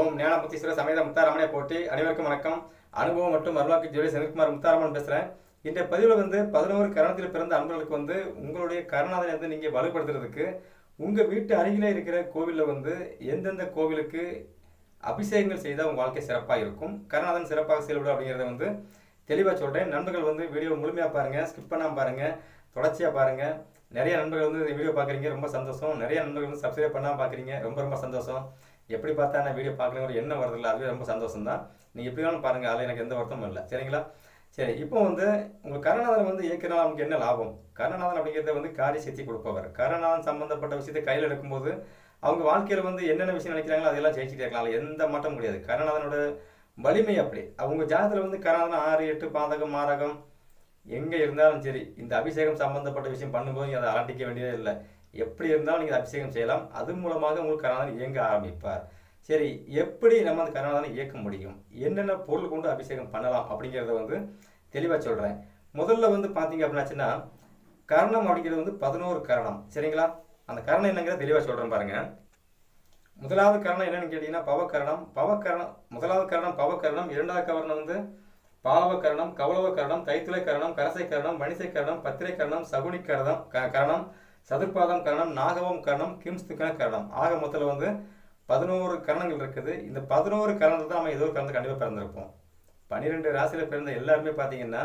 ஓம் ஞானபுத்தீஸ்வர சமேத முத்தாரமனை போட்டி அனைவருக்கும் வணக்கம். அனுபவம் மற்றும் வரலாற்று ஜோடி செந்தில்குமார் முத்தாரமன் பேசுகிறேன் இன்றைய பதிவில் வந்து பதினோரு கரணத்தில் பிறந்த அன்பர்களுக்கு வந்து உங்களுடைய கருணாதனை வந்து நீங்கள் வலுப்படுத்துறதுக்கு உங்கள் வீட்டு அருகிலே இருக்கிற கோவிலில் வந்து எந்தெந்த கோவிலுக்கு அபிஷேகங்கள் செய்தால் உங்கள் வாழ்க்கை சிறப்பாக இருக்கும்? கருணாதன் சிறப்பாக செயல்படும் அப்படிங்கிறத வந்து தெளிவாக சொல்கிறேன் நண்பர்கள் வந்து வீடியோ முழுமையாக பாருங்கள் ஸ்கிப் பண்ணாமல் பாருங்கள் தொடர்ச்சியாக பாருங்கள் நிறைய நண்பர்கள் வந்து இந்த வீடியோ பார்க்குறீங்க ரொம்ப சந்தோஷம். நிறைய நண்பர்கள் வந்து சப்ஸ்கிரைப் பண்ணாமல் பார்க்குறீங்க ரொம்ப ரொம்ப சந்தோஷம். எப்படி பார்த்தா நான் வீடியோ பார்க்கணும் என்ன எண்ணம் வருதில்ல அதுவே ரொம்ப சந்தோஷம் தான் நீங்கள் எப்படி வேணாலும் பாருங்கள் அதில் எனக்கு எந்த வருத்தமும் இல்லை. சரிங்களா? சரி இப்போ வந்து உங்கள் கருணாதன் வந்து இயக்கினால் நமக்கு என்ன லாபம்? கருணாதன் அப்படிங்கிறத வந்து காரிய சக்தி கொடுப்பவர். கருணாதன் சம்மந்தப்பட்ட விஷயத்தை கையில் எடுக்கும்போது அவங்க வாழ்க்கையில் வந்து என்னென்ன விஷயம் நினைக்கிறாங்களோ அதெல்லாம் ஜெயிச்சுட்டே இருக்கலாம். எந்த மாட்டம் முடியாது கருணாதனோட வலிமை அப்படி. அவங்க ஜாதத்தில் வந்து கருணாதன் ஆறு எட்டு பாதகம் மாரகம். எங்கே இருந்தாலும் சரி இந்த அபிஷேகம் சம்மந்தப்பட்ட விஷயம் பண்ணும்போது அதை அலட்டிக்க வேண்டியதே இல்லை. எப்படி இருந்தாலும் நீங்கள் அபிஷேகம் செய்யலாம். அது மூலமாக உங்களுக்கு கருணாதன் இயங்க ஆரம்பிப்பார். சரி எப்படி நம்ம அந்த கருணாதனை இயக்க முடியும்? என்னென்ன பொருள் கொண்டு அபிஷேகம் பண்ணலாம் அப்படிங்கிறத வந்து தெளிவாக சொல்கிறேன் முதல்ல வந்து பார்த்தீங்க அப்படின்னாச்சுன்னா கரணம் அப்படிங்கிறது வந்து பதினோரு கரணம். சரிங்களா? அந்த கரணம் என்னங்கிறத தெளிவாக சொல்கிறேன் பாருங்கள் முதலாவது கரணம் என்னன்னு கேட்டிங்கன்னா பவக்கரணம். பவக்கரணம் முதலாவது கரணம் பவக்கரணம். இரண்டாவது கரணம் வந்து பாலவ கரணம் கௌளவ கரணம் தைத்துளை கரணம் கரசை கரணம் மணிசை கரணம் பத்திரை கரணம் சகுனி கரணம் க- கரணம். சதுர்பாதம் கரணம் நாகவம் கரணம் கிம்ஸ்துக்கன கரணம். ஆக மொத்தத்தில் வந்து பதினோரு கரணங்கள் இருக்குது. இந்த பதினோரு கரணத்தை தான் நம்ம ஏதோ ஒரு கரணத்தை கண்டிப்பாக பிறந்திருப்போம். பன்னிரெண்டு ராசியில் பிறந்த எல்லாருமே பார்த்தீங்கன்னா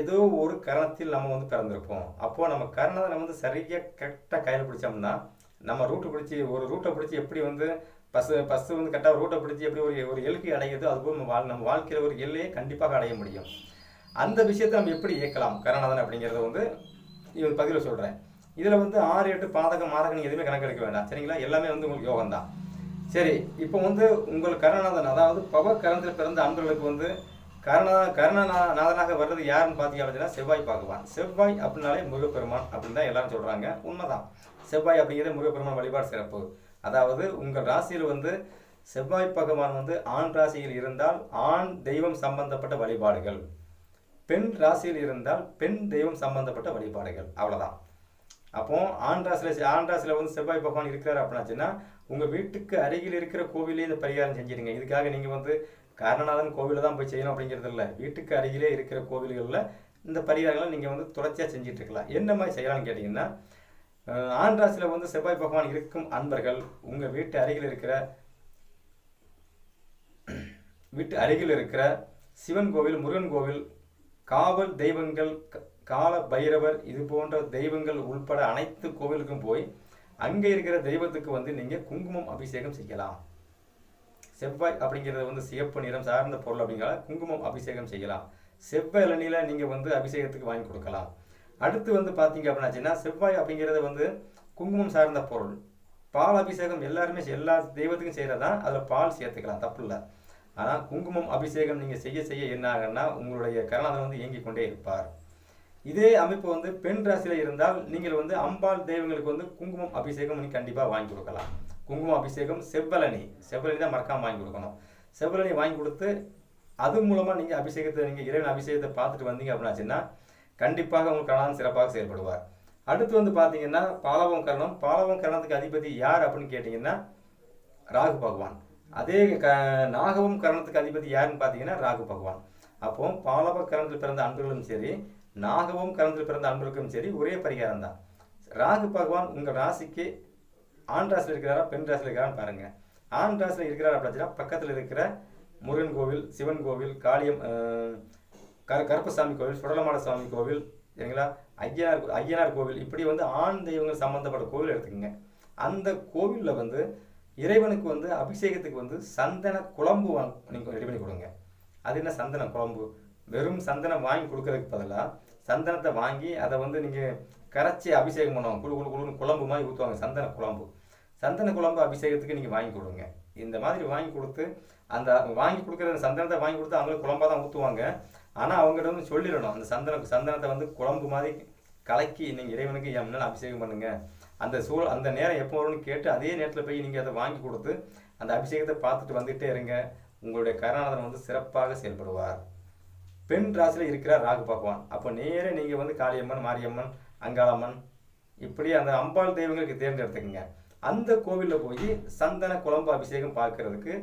ஏதோ ஒரு கரணத்தில் நம்ம வந்து பிறந்திருப்போம். அப்போது நம்ம கரணத்தை வந்து சரியாக கரெக்டாக கையில் பிடிச்சோம்னா நம்ம ரூட்டை பிடிச்சி ஒரு ரூட்டை பிடிச்சி எப்படி வந்து பஸ்ஸு பஸ்ஸு வந்து கரெக்டாக ரூட்டை பிடிச்சி எப்படி ஒரு ஒரு எல்கை அடையுதோ அதுபோல் நம்ம வாழ் நம்ம வாழ்க்கையில் ஒரு எல்லையை கண்டிப்பாக அடைய முடியும். அந்த விஷயத்தை நம்ம எப்படி இயக்கலாம்? கரணாதன் அப்படிங்கிறத வந்து இவன் பதிவில் சொல்கிறேன் இதில் வந்து ஆறு எட்டு பாதகம் மாதகம் நீங்கள் எதுவுமே கணக்கு எடுக்க வேண்டாம். சரிங்களா? எல்லாமே வந்து உங்களுக்கு யோகம் தான் சரி இப்போ வந்து உங்கள் கருணாநாதன் அதாவது பவ கரணத்தில் பிறந்த அன்பர்களுக்கு வந்து கருணா கருணாநாதனாக வர்றது யாருன்னு பார்த்தீங்க அப்படின்னா செவ்வாய் பகவான். செவ்வாய் அப்படின்னாலே முருகப்பெருமான் அப்படின்னு தான் எல்லாரும் சொல்கிறாங்க உண்மைதான். செவ்வாய் அப்படிங்கிறது முருகப்பெருமான் வழிபாடு சிறப்பு. அதாவது உங்கள் ராசியில் வந்து செவ்வாய் பகவான் வந்து ஆண் ராசியில் இருந்தால் ஆண் தெய்வம் சம்பந்தப்பட்ட வழிபாடுகள். பெண் ராசியில் இருந்தால் பெண் தெய்வம் சம்பந்தப்பட்ட வழிபாடுகள். அவ்வளோதான் அப்போ ஆண் ராசியில் ஆண் ராசியில் வந்து செவ்வாய் பகவான் இருக்கிறார் அப்படின்னாச்சுன்னா உங்கள் வீட்டுக்கு அருகில் இருக்கிற கோவிலே இந்த பரிகாரம் செஞ்சிடுங்க இதுக்காக நீங்கள் வந்து காரணநாதன் கோவிலில் தான் போய் செய்யணும் அப்படிங்கிறது இல்லை. வீட்டுக்கு அருகிலே இருக்கிற கோவில்களில் இந்த பரிகாரங்களை நீங்கள் வந்து தொடர்ச்சியாக செஞ்சுட்டு இருக்கலாம். என்ன மாதிரி செய்யலாம்னு கேட்டிங்கன்னா அஹ், ஆண் ராசியில் வந்து செவ்வாய் பகவான் இருக்கும் அன்பர்கள் உங்கள் வீட்டு அருகில் இருக்கிற வீட்டு அருகில் இருக்கிற சிவன் கோவில் முருகன் கோவில் காவல் தெய்வங்கள் க- கால பைரவர் இது போன்ற தெய்வங்கள் உள்பட அனைத்து கோவிலுக்கும் போய் அங்கே இருக்கிற தெய்வத்துக்கு வந்து நீங்கள் குங்குமம் அபிஷேகம் செய்யலாம். செவ்வாய் அப்படிங்கிறது வந்து சிவப்பு நிறம் சார்ந்த பொருள் அப்படிங்கிறத குங்குமம் அபிஷேகம் செய்யலாம். செவ்வாய் இளநில நீங்கள் வந்து அபிஷேகத்துக்கு வாங்கி கொடுக்கலாம். அடுத்து வந்து பார்த்தீங்க அப்படின்னாச்சுன்னா செவ்வாய் அப்படிங்கிறது வந்து குங்குமம் சார்ந்த பொருள். பால் அபிஷேகம் எல்லாருமே எல்லா தெய்வத்துக்கும் செய்கிறதான் அதில் பால் சேர்த்துக்கலாம் தப்பு இல்லை ஆனால் குங்குமம் அபிஷேகம் நீங்கள் செய்ய செய்ய என்ன ஆகுன்னா உங்களுடைய கரணாதன் வந்து இயங்கிக் கொண்டே இருப்பார். இதே அமைப்பு வந்து பெண் ராசியில் இருந்தால் நீங்கள் வந்து அம்பாள் தெய்வங்களுக்கு வந்து குங்குமம் அபிஷேகம் நீங்கள் கண்டிப்பாக வாங்கி கொடுக்கலாம். குங்குமம் அபிஷேகம் செவ்வலனி செவ்வலனி தான் மறக்காமல் வாங்கி கொடுக்கணும். செவ்வலனி வாங்கி கொடுத்து அது மூலமாக நீங்கள் அபிஷேகத்தை நீங்கள் இறைவன் அபிஷேகத்தை பார்த்துட்டு வந்தீங்க அப்படின்னாச்சுன்னா கண்டிப்பாக உங்களுக்கு கணவன் சிறப்பாக செயல்படுவார். அடுத்து வந்து பார்த்தீங்கன்னா பாலவம் கரணம் பாலவம் கரணத்துக்கு அதிபதி யார் அப்படின்னு கேட்டிங்கன்னா ராகு பகவான். அதே க நாகவம் கரணத்துக்கு அதிபதி யாருன்னு பார்த்தீங்கன்னா ராகு பகவான். அப்போ பாலவ கரணத்தில் பிறந்த அன்பர்களும் சரி நாகவும் கலந்து பிறந்த அன்பர்களுக்கும் சரி ஒரே பரிகாரம் தான் ராகு பகவான் உங்கள் ராசிக்கு ஆண் ராசியில் இருக்கிறாரா பெண் ராசியில் இருக்கிறான்னு பாருங்க. ஆண் ராசியில் இருக்கிறாரா அப்படின்னா பக்கத்தில் இருக்கிற முருகன் கோவில் சிவன் கோவில் காளியம் அஹ், கர கருப்பசாமி கோவில் சுடலமாட சுவாமி கோவில் சரிங்களா? ஐயனார் ஐயனார் கோவில் இப்படி வந்து ஆண் தெய்வங்கள் சம்மந்தப்பட்ட கோவில் எடுத்துக்கோங்க. அந்த கோவிலில் வந்து இறைவனுக்கு வந்து அபிஷேகத்துக்கு வந்து சந்தன குழம்பு வாங்க நீங்கள் ரெடி பண்ணி கொடுங்க. அது என்ன சந்தன குழம்பு? வெறும் சந்தனம் வாங்கி கொடுக்கறதுக்கு பதிலாக சந்தனத்தை வாங்கி அதை வந்து நீங்கள் கரைச்சி அபிஷேகம் பண்ணுவாங்க. குழு குழு குழுன்னு குழம்பு மாதிரி ஊற்றுவாங்க சந்தன குழம்பு. சந்தன குழம்பு அபிஷேகத்துக்கு நீங்கள் வாங்கி கொடுங்க. இந்த மாதிரி வாங்கி கொடுத்து அந்த வாங்கி கொடுக்குற அந்த சந்தனத்தை வாங்கி கொடுத்து அவங்களுக்கு குழம்பாக தான் ஊற்றுவாங்க ஆனால் அவங்ககிட்ட வந்து சொல்லிடணும். அந்த சந்தன சந்தனத்தை வந்து குழம்பு மாதிரி கலக்கி நீங்கள் இறைவனுக்கு என் முன்னால் அபிஷேகம் பண்ணுங்க. அந்த சூழ் அந்த நேரம் எப்போ வரும்னு கேட்டு அதே நேரத்தில் போய் நீங்கள் அதை வாங்கி கொடுத்து அந்த அபிஷேகத்தை பார்த்துட்டு வந்துகிட்டே இருங்க. உங்களுடைய கருணாநாதன் வந்து சிறப்பாக செயல்படுவார். பெண் ராசியில் இருக்கிறார் ராகு பகவான். அப்போ நேரே நீங்கள் வந்து காளியம்மன் மாரியம்மன் அங்காளம்மன் இப்படி அந்த அம்பாள் தெய்வங்களுக்கு தேர்ந்தெடுத்துக்கங்க. அந்த கோவிலில் போய் சந்தன குழம்பு அபிஷேகம் பார்க்கறதுக்கு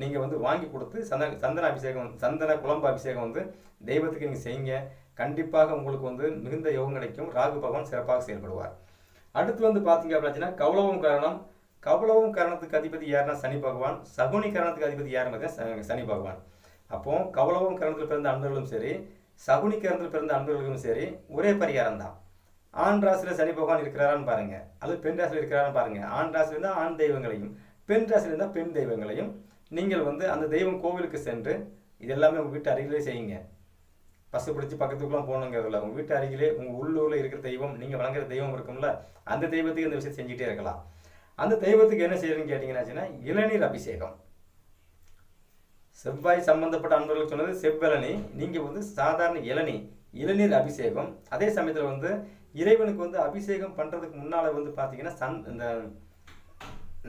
நீங்கள் வந்து வாங்கி கொடுத்து சந்தன சந்தன அபிஷேகம் சந்தன குழம்பு அபிஷேகம் வந்து தெய்வத்துக்கு நீங்கள் செய்யுங்க. கண்டிப்பாக உங்களுக்கு வந்து மிகுந்த யோகம் கிடைக்கும். ராகு பகவான் சிறப்பாக செயல்படுவார். அடுத்து வந்து பார்த்தீங்க அப்படின்னா கௌளவம் காரணம். கௌளவம் காரணத்துக்கு அதிபதி யாருன்னா சனி பகவான். சகுனி காரணத்துக்கு அதிபதி யாருன்னு பார்த்தீங்கன்னா சனி பகவான். அப்போ கௌளவம் காரணத்தில் பிறந்த அன்பர்களும் சரி சகுனி காரணத்தில் பிறந்த அன்பர்களும் சரி ஒரே பரிகாரம் தான். ஆண் ராசியில் சனி பகவான் இருக்கிறாரான்னு பாருங்க. அல்லது பெண் ராசியில் இருக்கிறாரான்னு பாருங்க. ஆண் ராசியில் இருந்தால் ஆண் தெய்வங்களையும் பெண் ராசியில் இருந்தால் பெண் தெய்வங்களையும் நீங்கள் வந்து அந்த தெய்வம் கோவிலுக்கு சென்று இது எல்லாமே உங்கள் வீட்டு அருகிலே செய்யுங்க. பசு பிடிச்சி பக்கத்துக்குலாம் போகணுங்கிறதுல உங்கள் வீட்டு அருகிலே உங்கள் உள்ளூரில் இருக்கிற தெய்வம் நீங்கள் வழங்குற தெய்வம் இருக்கும்ல அந்த தெய்வத்துக்கு இந்த விஷயம் செஞ்சுட்டே இருக்கலாம். அந்த தெய்வத்துக்கு என்ன செய்யறீங்கன்னு கேட்டிங்கன்னாச்சுன்னா இளநீர் அபிஷேகம். செவ்வாய் சம்பந்தப்பட்ட அன்பர்களுக்கு சொன்னது செவ்வெளனி நீங்கள் வந்து சாதாரண இளநீ இளநீர் அபிஷேகம். அதே சமயத்தில் வந்து இறைவனுக்கு வந்து அபிஷேகம் பண்ணுறதுக்கு முன்னால் வந்து பார்த்தீங்கன்னா சன் இந்த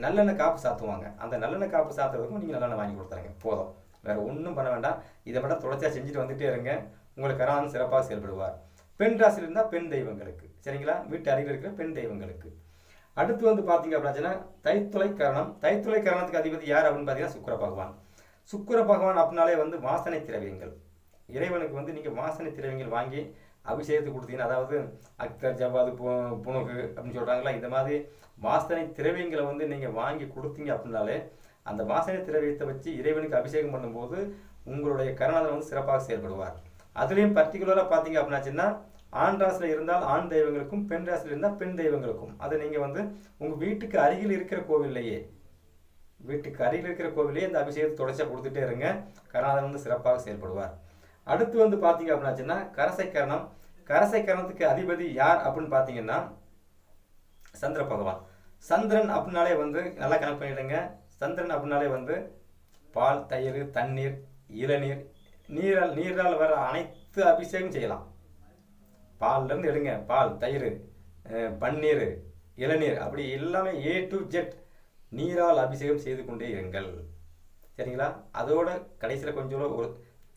நல்லெண்ணெய் காப்பு சாத்துவாங்க. அந்த நல்லெண்ணெய் காப்பு சாத்துறதுக்கும் நீங்கள் நல்லெண்ணெய் வாங்கி கொடுத்துருங்க. போதும். வேறு ஒன்றும் பண்ண வேண்டாம். இதை மட்டும் தொடர்ச்சியாக செஞ்சுட்டு வந்துகிட்டே இருங்க. உங்களுக்கு கரான் சிறப்பாக செயல்படுவார். பெண் ராசியில் இருந்தால் பெண் தெய்வங்களுக்கு. சரிங்களா? வீட்டு அருகில் இருக்கிற பெண் தெய்வங்களுக்கு. அடுத்து வந்து பார்த்தீங்க அப்படின்னா தைத்துளை கரணம். தைத்துளை கரணத்துக்கு அதிபதி யார் அப்படின்னு பார்த்தீங்கன்னா சுக்கர பகவான். சுக்கர பகவான் அப்படின்னாலே வந்து வாசனை திரவியங்கள். இறைவனுக்கு வந்து நீங்கள் வாசனை திரவியங்கள் வாங்கி அபிஷேகத்துக்கு கொடுத்தீங்கன்னா அதாவது அக்தர் ஜவாது பு அப்படின்னு சொல்கிறாங்களா இந்த மாதிரி வாசனை திரவியங்களை வந்து நீங்கள் வாங்கி கொடுத்தீங்க அப்படின்னாலே அந்த வாசனை திரவியத்தை வச்சு இறைவனுக்கு அபிஷேகம் பண்ணும்போது உங்களுடைய கருணாதன் வந்து சிறப்பாக செயல்படுவார். அதுலேயும் பர்டிகுலராக பார்த்தீங்க அப்படின்னாச்சுன்னா ஆண் ராசியில் இருந்தால் ஆண் தெய்வங்களுக்கும் பெண் ராசியில் இருந்தால் பெண் தெய்வங்களுக்கும். அதை நீங்கள் வந்து உங்கள் வீட்டுக்கு அருகில் இருக்கிற கோவில்லையே வீட்டுக்கு அருகில் இருக்கிற கோவிலே இந்த அபிஷேகத்தை தொடர்ச்சியாக கொடுத்துட்டே இருங்க. கருணாதன் வந்து சிறப்பாக செயல்படுவார். அடுத்து வந்து பார்த்தீங்க அப்படின்னாச்சுன்னா கரசை கரணம். கரசை கரணத்துக்கு அதிபதி யார் அப்படின்னு பார்த்தீங்கன்னா சந்திர பகவான். சந்திரன் அப்படின்னாலே வந்து நல்லா கணக்கு பண்ணிடுங்க. சந்திரன் அப்படின்னாலே வந்து பால் தயிர் தண்ணீர் இளநீர். நீரால் நீரால் வர அனைத்து அபிஷேகம் செய்யலாம். பால்லேருந்து எடுங்க. பால் தயிர் பன்னீர் இளநீர். அப்படி எல்லாமே ஏ டு ஜெட் நீரால் அபிஷேகம் செய்து கொண்டே இருங்கள். சரிங்களா? அதோட கடைசியில் கொஞ்சம் ஒரு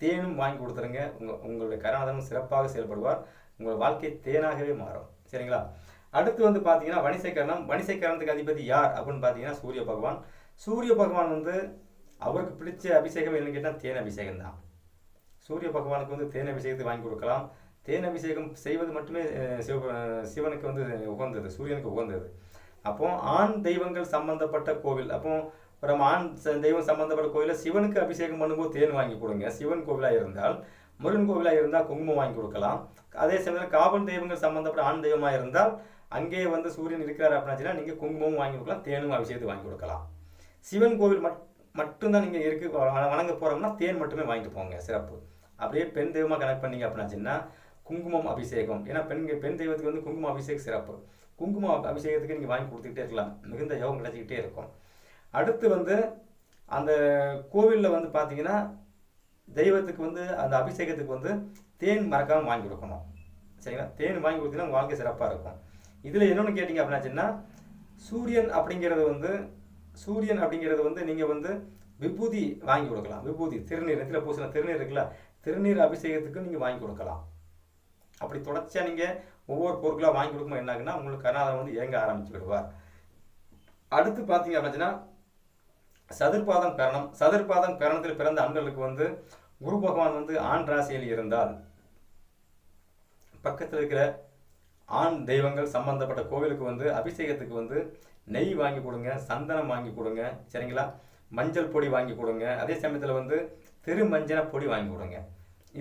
தேனும் வாங்கி கொடுத்துருங்க. உங்கள் உங்களுடைய கருணாதனம் சிறப்பாக செயல்படுவார். உங்கள் வாழ்க்கை தேனாகவே மாறும். சரிங்களா? அடுத்து வந்து பார்த்தீங்கன்னா வணிசைக்கரணம் வணிசைக்கரணத்துக்கு அதிபதி யார் அப்படின்னு பார்த்தீங்கன்னா சூரிய பகவான். சூரிய பகவான் வந்து அவருக்கு பிடிச்ச அபிஷேகம் என்னன்னு கேட்டால் தேன் அபிஷேகம் தான். சூரிய பகவானுக்கு வந்து தேன் அபிஷேகத்தை வாங்கி கொடுக்கலாம். தேன் அபிஷேகம் செய்வது மட்டுமே சிவ சிவனுக்கு வந்து உகந்தது சூரியனுக்கு உகந்தது. அப்போ ஆண் தெய்வங்கள் சம்பந்தப்பட்ட கோவில். அப்போ நம்ம ஆண் தெய்வம் சம்பந்தப்பட்ட கோவிலில் சிவனுக்கு அபிஷேகம் பண்ணும்போது தேன் வாங்கி கொடுங்க. சிவன் கோவிலாக இருந்தால் முருகன் கோவிலாக இருந்தால் குங்குமம் வாங்கி கொடுக்கலாம். அதே சமயத்தில் காவல் தெய்வங்கள் சம்பந்தப்பட்ட ஆண் தெய்வமாக இருந்தால் அங்கே வந்து சூரியன் இருக்கிறார் அப்படின்னா நீங்கள் குங்குமமும் வாங்கி கொடுக்கலாம் தேனும் அபிஷேகத்தை வாங்கி கொடுக்கலாம். சிவன் கோவில் மட் மட்டும்தான் நீங்கள் இருக்கு வணங்க போகிறோம்னா தேன் மட்டுமே வாங்கிட்டு போங்க சிறப்பு. அப்படியே பெண் தெய்வமாக கனெக்ட் பண்ணீங்க அப்படின்னாச்சுன்னா குங்குமம் அபிஷேகம். ஏன்னா பெண் பெண் தெய்வத்துக்கு வந்து குங்குமம் அபிஷேகம் சிறப்பு. குங்குமம் அபிஷேகத்துக்கு நீங்கள் வாங்கி கொடுத்துக்கிட்டே இருக்கலாம். மிகுந்த யோகம் கிடைச்சிக்கிட்டே இருக்கும். அடுத்து வந்து அந்த கோவிலில் வந்து பார்த்தீங்கன்னா தெய்வத்துக்கு வந்து அந்த அபிஷேகத்துக்கு வந்து தேன் மறக்காமல் வாங்கி கொடுக்கணும். சரிங்களா? தேன் வாங்கி கொடுத்தீங்கன்னா வாழ்க்கை சிறப்பாக இருக்கும். இதில் என்னென்னு கேட்டிங்க அப்படின்னாச்சுன்னா சூரியன் அப்படிங்கிறது வந்து சூரியன் அப்படிங்கிறது வந்து நீங்கள் வந்து விபூதி வாங்கி கொடுக்கலாம். விபூதி திருநீர் நெத்தில பூசின திருநீர் இருக்குல்ல திருநீர் அபிஷேகத்துக்கு நீங்கள் வாங்கி கொடுக்கலாம். அப்படி தொடர்ச்சியாக நீங்கள் ஒவ்வொரு பொருட்களாக வாங்கி கொடுக்கும்போது என்ன ஆகுன்னா உங்களுக்கு கருணாதன் வந்து இயங்க ஆரம்பிச்சு விடுவார் அடுத்து பார்த்தீங்க அப்படின்னா சதுர்பாதம் கரணம். சதுர்பாதம் கரணத்தில் பிறந்த ஆண்களுக்கு வந்து குரு பகவான் வந்து ஆண் ராசியில் இருந்தால் பக்கத்தில் இருக்கிற ஆண் தெய்வங்கள் சம்பந்தப்பட்ட கோவிலுக்கு வந்து அபிஷேகத்துக்கு வந்து நெய் வாங்கி கொடுங்க சந்தனம் வாங்கி கொடுங்க சரிங்களா? மஞ்சள் பொடி வாங்கி கொடுங்க. அதே சமயத்தில் வந்து திருமஞ்சன பொடி வாங்கி கொடுங்க.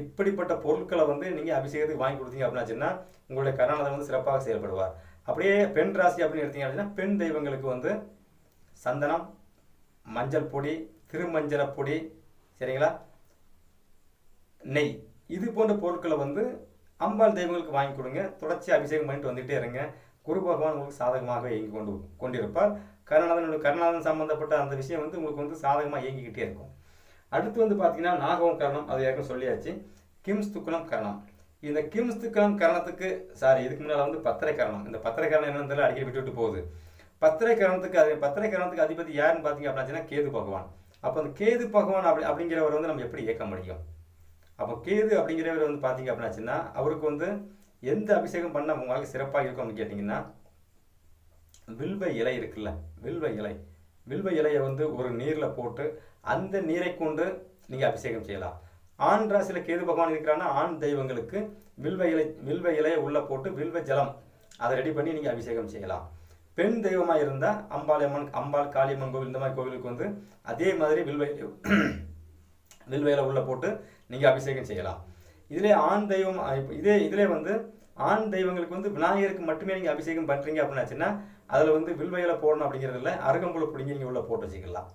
இப்படிப்பட்ட பொருட்களை வந்து நீங்கள் அபிஷேகத்துக்கு வாங்கி கொடுத்தீங்க அப்படின்னாச்சுன்னா உங்களுடைய கருணாநாதன் வந்து சிறப்பாக செயல்படுவார். அப்படியே பெண் ராசி அப்படின்னு எடுத்தீங்க அப்படின்னா பெண் தெய்வங்களுக்கு வந்து சந்தனம் மஞ்சள் பொடி திருமஞ்சளப்பொடி பொடி சரிங்களா? நெய். இது போன்ற பொருட்களை வந்து அம்பாள் தெய்வங்களுக்கு வாங்கி கொடுங்க. தொடர்ச்சி அபிஷேகம் பண்ணிட்டு வந்துகிட்டே இருங்க. குரு பகவான் உங்களுக்கு சாதகமாக இயங்கி கொண்டு கொண்டிருப்பார். கருணாதனோட கருணாதன் சம்பந்தப்பட்ட அந்த விஷயம் வந்து உங்களுக்கு வந்து சாதகமாக இயங்கிக்கிட்டே இருக்கும். அடுத்து வந்து பார்த்தீங்கன்னா நாகவும் கரணம் அது ஏற்கனவே சொல்லியாச்சு. கிம்ஸ் துக்குளம் கரணம். இந்த கிம்ஸ் துக்குளம் கரணத்துக்கு சாரி இதுக்கு முன்னால் வந்து பத்திரை கரணம். இந்த பத்திரை கரணம் என்னன்னு தெரியல அடிக்கடி விட்டு விட்டு போகுது. பத்திரை கரணத்துக்கு அது பத்திரை கரணத்துக்கு அதிபதி யாருன்னு பார்த்தீங்க அப்படின்னா கேது பகவான். அப்போ அந்த கேது பகவான் அப்படி அப்படிங்கிறவர் வந்து நம்ம எப்படி இயக்க முடியும்? அப்போ கேது அப்படிங்கிறவர் வந்து பார்த்தீங்க அப்படின்னாச்சுன்னா அவருக்கு வந்து எந்த அபிஷேகம் பண்ணால் உங்க வாழ்க்கை சிறப்பாக இருக்கும் அப்படின்னு கேட்டிங்கன்னா வில்வ இலை இருக்குல்ல வில்வ இலை. வில்வ இலையை வந்து ஒரு நீரில் போட்டு அந்த நீரை கொண்டு நீங்கள் அபிஷேகம் செய்யலாம். ஆண் ராசியில் கேது பகவான் இருக்கிறான்னா ஆண் தெய்வங்களுக்கு வில்வ இலை வில்வ இலையை உள்ளே போட்டு வில்வ ஜலம் அதை ரெடி பண்ணி நீங்கள் அபிஷேகம் செய்யலாம். பெண் தெய்வமாக இருந்தால் அம்பாள் அம்மன் அம்பாள் காளியம்மன் கோவில் இந்த மாதிரி கோவிலுக்கு வந்து அதே மாதிரி வில்வ வில்வ இலை உள்ளே போட்டு நீங்கள் அபிஷேகம் செய்யலாம். இதிலே ஆண் தெய்வம் இதே இதிலே வந்து ஆண் தெய்வங்களுக்கு வந்து விநாயகருக்கு மட்டுமே நீங்கள் அபிஷேகம் பண்ணுறீங்க அப்படின்னாச்சுன்னா அதில் வந்து வில்வ இலை போடணும் அப்படிங்கிறது இல்லை அருகம்புல் பிடிங்கி நீங்கள் உள்ளே போட்டு வச்சுக்கலாம்.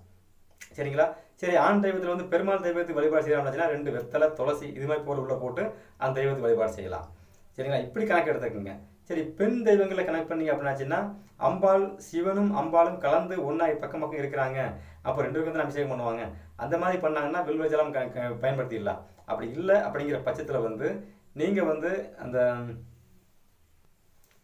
சரிங்களா? சரி ஆண் தெய்வத்தில் வந்து பெருமாள் தெய்வத்துக்கு வழிபாடு செய்யலாம் ரெண்டு வெத்தலை துளசி இது மாதிரி போல் உள்ள போட்டு அந்த தெய்வத்துக்கு வழிபாடு செய்யலாம். சரிங்களா? இப்படி கணக்கு எடுத்துக்கோங்க. சரி பெண் தெய்வங்களை கனெக்ட் பண்ணீங்க அப்படின்னாச்சுன்னா அம்பாள் சிவனும் அம்பாளும் கலந்து ஒன்றா பக்கம் பக்கம் இருக்கிறாங்க. அப்போ ரெண்டு பேருக்கு வந்து அபிஷேகம் பண்ணுவாங்க. அந்த மாதிரி பண்ணாங்கன்னா வில்வ ஜலம் க- பயன்படுத்திடலாம். அப்படி இல்லை அப்படிங்கிற பட்சத்தில் வந்து நீங்கள் வந்து அந்த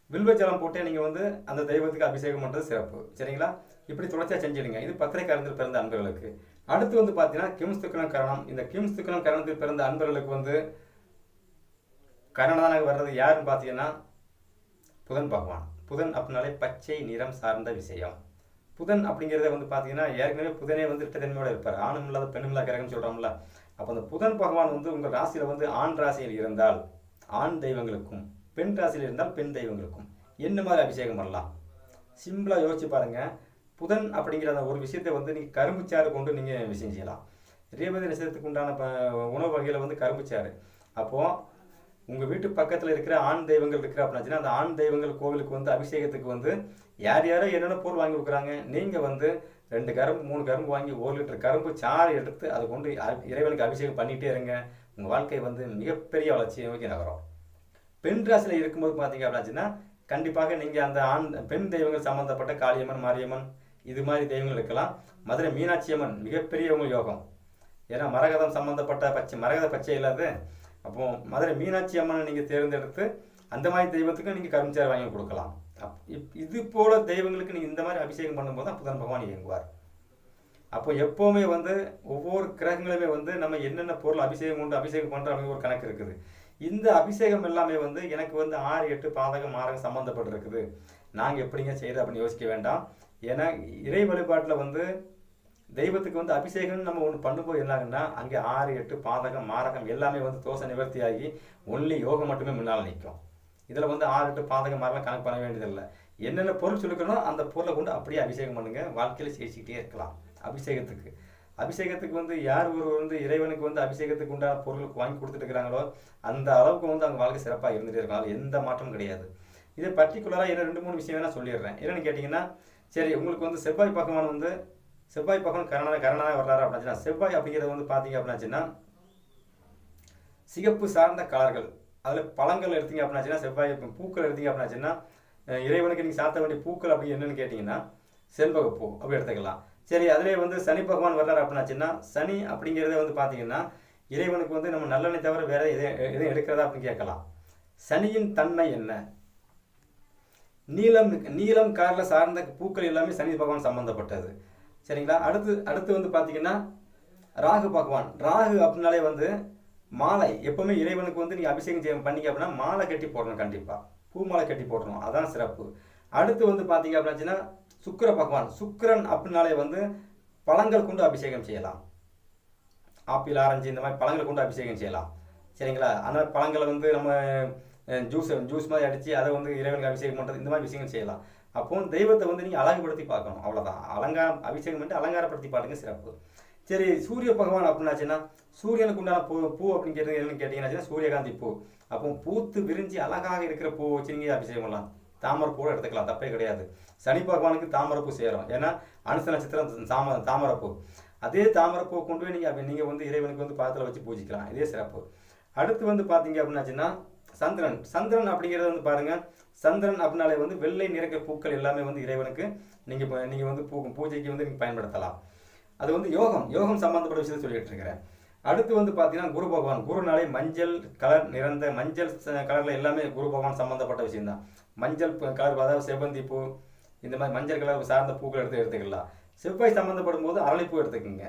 வில்வ ஜலம் போட்டு நீங்கள் வந்து அந்த தெய்வத்துக்கு அபிஷேகம் பண்ணுறது சிறப்பு. சரிங்களா? இப்படி தொடர்ச்சியாக செஞ்சிடுங்க. இது பத்திரிகாரத்தில் பிறந்த அன்பர்களுக்கு. அடுத்து வந்து பார்த்தீங்கன்னா கிம்ஸ்துக்கலம் கரணம். இந்த கிம்ஸ்துக்கலம் கரணத்தில் பிறந்த அன்பர்களுக்கு வந்து கரணனாக வர்றது யாருன்னு பார்த்தீங்கன்னா புதன் பகவான். புதன் அப்படின்னாலே பச்சை நிறம் சார்ந்த விஷயம். புதன் அப்படிங்கிறத வந்து பார்த்தீங்கன்னா ஏற்கனவே புதனே வந்து இட்டத்தன்மையோட இருப்பார். ஆணும் இல்லாத பெண்ணும் இல்லாத கிரகம்னு சொல்கிறோம்ல அப்போ அந்த புதன் பகவான் வந்து உங்கள் ராசியில் வந்து ஆண் ராசியில் இருந்தால் ஆண் தெய்வங்களுக்கும் பெண் ராசியில் இருந்தால் பெண் தெய்வங்களுக்கும் என்ன மாதிரி அபிஷேகம் பண்ணலாம்? சிம்பிளாக யோசிச்சு பாருங்கள் புதன் அப்படிங்கிற அந்த ஒரு விஷயத்தை வந்து நீங்கள் கரும்புச்சாறு கொண்டு நீங்கள் விஷயம் செய்யலாம் ரேவதி நட்சத்திரத்துக்கு உண்டான ப- உணவு வகையில் வந்து கரும்புச்சாறு அப்போது உங்கள் வீட்டு பக்கத்தில் இருக்கிற ஆண் தெய்வங்கள் இருக்கிற அப்படின்னாச்சுன்னா அந்த ஆண் தெய்வங்கள் கோவிலுக்கு வந்து அபிஷேகத்துக்கு வந்து யார் யாரோ என்னென்ன பொருள் வாங்கி கொடுக்குறாங்க நீங்கள் வந்து ரெண்டு கரும்பு மூணு கரும்பு வாங்கி ஒரு லிட்டர் கரும்பு சாறு எடுத்து அதை கொண்டு இறைவனுக்கு அபிஷேகம் பண்ணிகிட்டே இருங்க. உங்கள் வாழ்க்கை வந்து மிகப்பெரிய வளர்ச்சியை நோக்கி நகரும். பெண் ராசியில் இருக்கும்போது பார்த்தீங்க அப்படின்னாச்சுன்னா கண்டிப்பாக நீங்கள் அந்த ஆண் பெண் தெய்வங்கள் சம்மந்தப்பட்ட காளியம்மன் மாரியம்மன் இது மாதிரி தெய்வங்கள் இருக்கலாம். மதுரை மீனாட்சி அம்மன் மிகப்பெரியவங்க யோகம் ஏன்னா மரகதம் சம்மந்தப்பட்ட பச்சை மரகத பச்சை இல்லாது அப்போ மதுரை மீனாட்சி அம்மனை நீங்கள் தேர்ந்தெடுத்து அந்த மாதிரி தெய்வத்துக்கும் நீங்கள் கரும்புச்சாறு வாங்கி கொடுக்கலாம். அப் இப் இது போல தெய்வங்களுக்கு நீங்கள் இந்த மாதிரி அபிஷேகம் பண்ணும்போது தான் புதன் பகவான் இயங்குவார். அப்போ எப்போவுமே வந்து ஒவ்வொரு கிரகங்களுமே வந்து நம்ம என்னென்ன பொருள் அபிஷேகம் கொண்டு அபிஷேகம் பண்ணுற ஒரு கணக்கு இருக்குது. இந்த அபிஷேகம் எல்லாமே வந்து எனக்கு வந்து ஆறு எட்டு பாதகம் மாரகம் சம்மந்தப்பட்டிருக்குது நாங்கள் எப்படிங்க செய்கிறது அப்படின்னு யோசிக்க வேண்டாம். ஏன்னா இறை வழிபாட்டில் வந்து தெய்வத்துக்கு வந்து அபிஷேகம் நம்ம ஒன்று பண்ணும்போது என்னாகுன்னா அங்கே ஆறு எட்டு பாதகம் மாரகம் எல்லாமே வந்து தோசை நிவர்த்தி ஆகி ஒன்லி யோகம் மட்டுமே முன்னால் நிற்கும். இதில் வந்து ஆறு எட்டு பாதகம் மாரகம் கணக்கு பண்ண வேண்டியதில்லை. என்னென்ன பொருள் சொல்லிக்கணும் அந்த பொருளை கொண்டு அப்படியே அபிஷேகம் பண்ணுங்க. வாழ்க்கையில் ஜெயிச்சுக்கிட்டே இருக்கலாம். அபிஷேகத்துக்கு. அபிஷேகத்துக்கு வந்து யார் ஒருவர் வந்து இறைவனுக்கு வந்து அபிஷேகத்துக்கு உண்டான பொருள் வாங்கி கொடுத்துட்டு இருக்கிறாங்களோ அந்த அளவுக்கு வந்து அவங்க வாழ்க்கை சிறப்பாக இருந்துகிட்டே இருக்காங்க எந்த மாற்றமும் கிடையாது. இதை பர்டிகுலராக என்ன ரெண்டு மூணு விஷயம் வேணால் சொல்லிடுறேன். என்னென்னு கேட்டிங்கன்னா சரி உங்களுக்கு வந்து செவ்வாய் பகவான் வந்து செவ்வாய் பகவான் கரண கரணாக வர்றாரு அப்படின்னா செவ்வாய் அப்படிங்கிறது வந்து பார்த்தீங்க அப்படின்னாச்சுன்னா சிகப்பு சார்ந்த கலர்கள் அதில் பழங்கள் எடுத்தீங்க அப்படின்னாச்சுன்னா செவ்வாய் பூக்கள் எடுத்தீங்க அப்படின்னாச்சுன்னா இறைவனுக்கு நீங்கள் சாத்த வேண்டிய பூக்கள் அப்படி என்னன்னு கேட்டிங்கன்னா செண்பகப்பூ அப்படி எடுத்துக்கலாம். சரி அதிலே வந்து சனி பகவான் வர்றாரு அப்படின்னாச்சுன்னா சனி அப்படிங்கிறதே வந்து பார்த்தீங்கன்னா இறைவனுக்கு வந்து நம்ம நல்லெண்ணெய் தவிர வேறு எதையும் எதையும் எடுக்கிறதா அப்படின்னு கேட்கலாம். சனியின் தன்மை என்ன? நீலம் நீலம் கலரில் சார்ந்த பூக்கள் எல்லாமே சனி பகவான் சம்பந்தப்பட்டது. சரிங்களா? அடுத்து அடுத்து வந்து பார்த்தீங்கன்னா ராகு பகவான். ராகு அப்படின்னாலே வந்து மாலை. எப்பவுமே இறைவனுக்கு வந்து நீங்கள் அபிஷேகம் செய்ய பண்ணிங்க அப்படின்னா மாலை கட்டி போடணும் கண்டிப்பாக பூ மாலை கட்டி போடணும். அதான் சிறப்பு. அடுத்து வந்து பார்த்தீங்க அப்படின்னாச்சுன்னா சுக்கர பகவான். சுக்கரன் அப்படின்னாலே வந்து பழங்கள் கொண்டு அபிஷேகம் செய்யலாம். ஆப்பிள் ஆரஞ்சு இந்த மாதிரி பழங்களை கொண்டு அபிஷேகம் செய்யலாம். சரிங்களா? ஆனால் பழங்களை வந்து நம்ம ஜூஸ் ஜூஸ் மாதிரி அடித்து அதை வந்து இறைவனுக்கு அபிஷேகம் பண்ணுறது இந்த மாதிரி விஷயங்கள் செய்யலாம். அப்போ தெய்வத்தை வந்து நீங்கள் அழகுபடுத்தி பார்க்கணும் அவ்வளோதான் அலங்காரம் அபிஷேகம் பண்ணிட்டு அலங்காரப்படுத்தி பாருங்க சிறப்பு. சரி சூரிய பகவான் அப்படின்னாச்சுன்னா சூரியனுக்கு உண்டான பூ பூ அப்படிங்கிறது என்னன்னு கேட்டீங்கன்னா சூரியகாந்தி பூ. அப்போ பூத்து விரிஞ்சு அழகாக இருக்கிற பூ வச்சு நீங்கள் அபிஷேகம் பண்ணலாம். தாமரை பூவை எடுத்துக்கலாம் தப்பே கிடையாது. சனி பகவானுக்கு தாமரை பூ சேரும். ஏன்னா அனுச நட்சத்திரம் தாம தாமரை பூ. அதே தாமரை பூ கொண்டு போய் நீங்கள் நீங்கள் வந்து இறைவனுக்கு வந்து பாதத்தில் வச்சு பூஜிக்கலாம். இதே சிறப்பு. அடுத்து வந்து பார்த்தீங்க அப்படின்னாச்சுன்னா சந்திரன். சந்திரன் அப்படிங்கிறது வந்து பாருங்க சந்திரன் அப்படின்னாலே வந்து வெள்ளை நிறக்க பூக்கள் எல்லாமே வந்து இறைவனுக்கு நீங்கள் நீங்கள் வந்து பூ பூஜைக்கு வந்து நீங்கள் பயன்படுத்தலாம். அது வந்து யோகம் யோகம் சம்மந்தப்பட்ட விஷயத்தை சொல்லிட்டு இருக்கிறேன். அடுத்து வந்து பார்த்தீங்கன்னா குரு பகவான். குருனாலே மஞ்சள் கலர் நிறந்த மஞ்சள் கலரில் எல்லாமே குரு பகவான் சம்மந்தப்பட்ட விஷயம்தான். மஞ்சள் கலர் அதாவது செவ்வந்தி பூ இந்த மாதிரி மஞ்சள் கலர் சார்ந்த பூக்கள் எடுத்து எடுத்துக்கலாம். செவ்வாய் சம்மந்தப்படும் போது அரளிப்பூ எடுத்துக்கோங்க.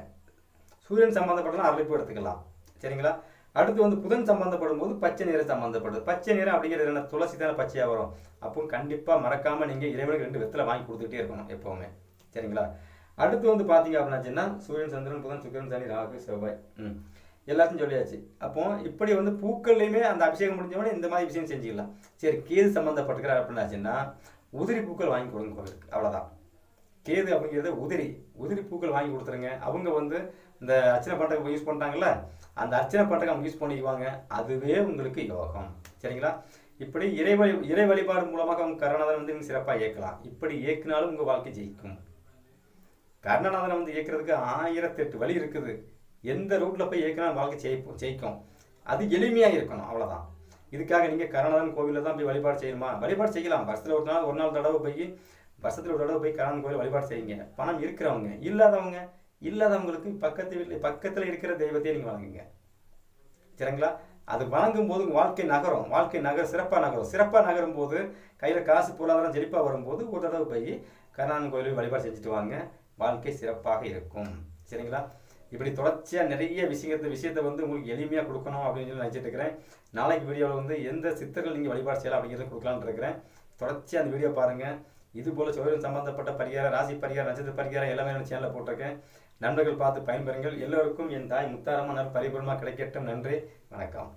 சூரியன் சம்மந்தப்பட்டனா அரளிப்பூ எடுத்துக்கலாம். சரிங்களா? அடுத்து வந்து புதன் சம்பந்தப்படும் போது பச்சை நிறம் சம்பந்தப்படுது. பச்சை நிறம் அப்படிங்கிறது என்ன? துளசி தானே பச்சையாக வரும். அப்போ கண்டிப்பாக மறக்காமல் நீங்கள் இறைவனுக்கு ரெண்டு வெத்தலை வாங்கி கொடுத்துக்கிட்டே இருக்கணும் எப்போவுமே. சரிங்களா? அடுத்து வந்து பார்த்தீங்க அப்படின்னாச்சுன்னா சூரியன் சந்திரன் புதன் சுக்கிரன் சனி ராகு செவ்வாய். ம். எல்லாத்தையும் சொல்லியாச்சு. அப்போ இப்படி வந்து பூக்கள்லையுமே அந்த அபிஷேகம் முடிஞ்சவொடனே இந்த மாதிரி விஷயம் செஞ்சுக்கலாம். சரி கேது சம்மந்தப்பட்டுக்கிறார் அப்படின்னாச்சுன்னா உதிரி பூக்கள் வாங்கி கொடுங்க கோவிலுக்கு. அவ்வளோதான் கேது அப்படிங்கிறது உதிரி. உதிரி பூக்கள் வாங்கி கொடுத்துருங்க. அவங்க வந்து இந்த அர்ச்சனை பண்ணுறதுக்கு யூஸ் பண்ணுறாங்கல்ல அந்த அர்ச்சனை பண்ணுறதுக்கு அவங்க யூஸ் பண்ணிக்குவாங்க. அதுவே உங்களுக்கு யோகம். சரிங்களா? இப்படி இறை வழி இறை வழிபாடு மூலமாக அவங்க கருணாதனை வந்து நீங்கள் சிறப்பாக இயக்கலாம். இப்படி இயக்கினாலும் உங்கள் வாழ்க்கை ஜெயிக்கும். கருணாநாதனை வந்து இயக்கிறதுக்கு ஆயிரத்தெட்டு வழி இருக்குது. எந்த ரூட்டில் போய் இயக்கினாலும் வாழ்க்கை ஜெயிப்போம் ஜெயிக்கும். அது எளிமையாக இருக்கணும். அவ்வளோதான் இதுக்காக நீங்கள் கருணாதன் கோவிலில் தான் போய் வழிபாடு செய்யணுமா? வழிபாடு செய்யலாம். வருஷத்தில் ஒரு நாள் ஒரு நாள் தடவை போய் வருஷத்தில் ஒரு தடவை போய் கருணாதன் கோவில் வழிபாடு செய்யுங்க. பணம் இருக்கிறவங்க இல்லாதவங்க இல்லாதவங்களுக்கு பக்கத்து வீட்டில் பக்கத்தில் இருக்கிற தெய்வத்தையே நீங்கள் வணங்குங்க. சரிங்களா? அது வணங்கும் போது வாழ்க்கை நகரும். வாழ்க்கை நகர் சிறப்பாக நகரும். சிறப்பாக நகரும் போது கையில் காசு பொருளாதாரம் செழிப்பாக வரும்போது ஒரு தடவை போய் கருணாதன் கோயிலில் வழிபாடு செஞ்சுட்டு வாங்க. வாழ்க்கை சிறப்பாக இருக்கும். சரிங்களா? இப்படி தொடர்ச்சியாக நிறைய விஷயத்தை விஷயத்தை வந்து உங்களுக்கு எளிமையாக கொடுக்கணும் அப்படின்னு சொல்லி நினச்சிட்டு இருக்கிறேன். நாளைக்கு வீடியோவில் வந்து எந்த சித்தர்கள் நீங்கள் வழிபாடு செய்யலாம் அப்படிங்கிறத கொடுக்கலான்னு இருக்கிறேன். தொடர்ச்சியாக அந்த வீடியோ பாருங்கள் இது போல் சோழன் சம்பந்தப்பட்ட பரிகாரம் ராசி பரிகாரம் நட்சத்திர பரிகாரம் எல்லாமே சேனலில் போட்டிருக்கேன். நண்பர்கள் பார்த்து பயன்பெறுங்கள். எல்லோருக்கும் என் தாய் முத்தாரமான பரிபூர்ணமாக கிடைக்கட்டும். நன்றி. வணக்கம்.